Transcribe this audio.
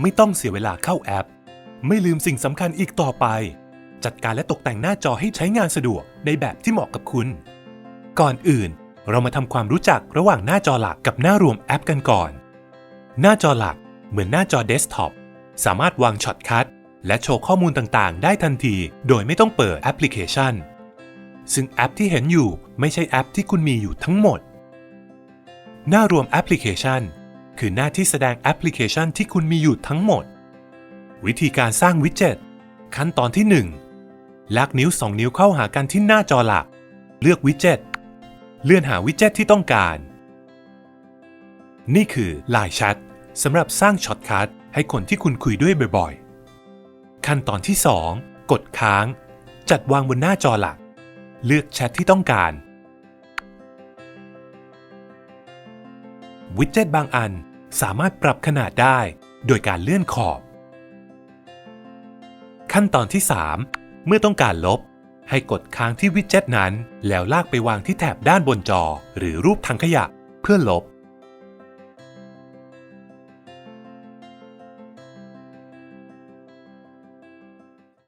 ไม่ต้องเสียเวลาเข้าแอป ไม่ลืมสิ่งสำคัญอีกต่อไป จัดการและตกแต่งหน้าจอให้ใช้งานสะดวกในแบบที่เหมาะกับคุณ ก่อนอื่น เรามาทำความรู้จักระหว่างหน้าจอหลักกับหน้ารวมแอปกันก่อน หน้าจอหลักเหมือนหน้าจอเดสก์ท็อปสามารถวางช็อตคัทและโชว์ข้อมูลต่างๆ ได้ทันที โดยไม่ต้องเปิดแอปพลิเคชัน ซึ่งแอปที่เห็นอยู่ไม่ใช่แอปที่คุณมีอยู่ทั้งหมด หน้ารวมแอปพลิเคชัน คือหน้าที่แสดงแอปพลิเคชันที่คุณมีอยู่ทั้งหมด วิธีการสร้างวิดเจ็ตขั้นตอนที่ 1 ลากนิ้ว 2 นิ้วเข้าหากันที่หน้าจอหลัก เลือกวิดเจ็ตเลื่อนหาวิดเจ็ตที่ต้องการ นี่คือ Line Chat สำหรับสร้างช็อตคัทให้คนที่คุณคุยด้วยบ่อยๆ ขั้นตอนที่ 2 กดค้าง จัดวางบนหน้าจอหลัก เลือกแชทที่ต้องการ วิดเจ็ตบางอันสามารถปรับขนาดได้โดยการเลื่อนขอบ ขั้นตอนที่ 3 เมื่อต้องการลบ ให้กดค้างที่วิดเจ็ตนั้น แล้วลากไปวางที่แถบด้านบนจอ หรือรูปถังขยะเพื่อลบ